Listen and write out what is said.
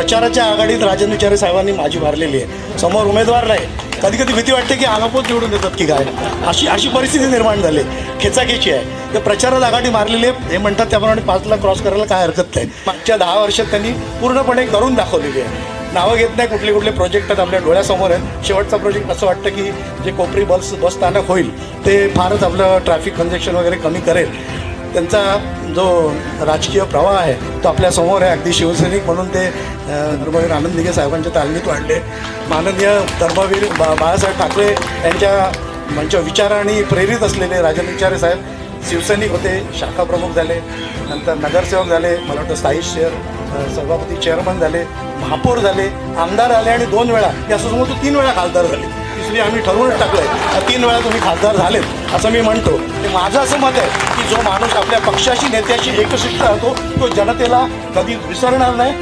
प्रचाराच्या आघाडीत राजेंद्र विचारे साहेबांनी माझी मारलेली आहे. समोर उमेदवार नाही. कधी कधी भीती वाटते की आगापोत निवडून देतात की काय. अशी अशी परिस्थिती निर्माण झाली. खेचाखेची आहे. तर प्रचारात आघाडी मारलेली आहे. हे म्हणतात त्याप्रमाणे पाच लाख क्रॉस करायला काय हरकत नाही. मागच्या दहा वर्षात त्यांनी पूर्णपणे करून दाखवलेली आहे. नावं घेत नाही कुठले कुठले प्रोजेक्ट आहेत आपल्या डोळ्यासमोर आहेत. शेवटचा प्रोजेक्ट असं वाटतं की जे कोपरी बस बस स्थानक होईल ते फारच आपलं ट्रॅफिक कंजेक्शन वगैरे कमी करेल. त्यांचा जो राजकीय प्रवाह आहे तो आपल्यासमोर आहे. अगदी शिवसैनिक म्हणून ते धर्मवीर आनंद दिघे साहेबांच्या तालमीत वाढले. माननीय धर्मवीर बा बाळासाहेब ठाकरे यांच्या म्हणजे विचाराने प्रेरित असलेले राजन विचारे साहेब शिवसैनिक होते शाखा प्रमुख झाले नंतर नगरसेवक झाले मला वाटतं स्थायी शेअर सभापती चेअरमन झाले महापौर झाले आमदार आले आणि दोन वेळा हे असं समजतो तीन वेळा खासदार झाले. तिसरी आम्ही ठरवूनच टाकलंय. का तीन वेळा तुम्ही खासदार झालेत असं मी म्हणतो. ते माझं असं मत आहे की जो माणूस आपल्या पक्षाशी नेत्याशी एकशिष्ट राहतो तो जनतेला कधी विसरणार नाही.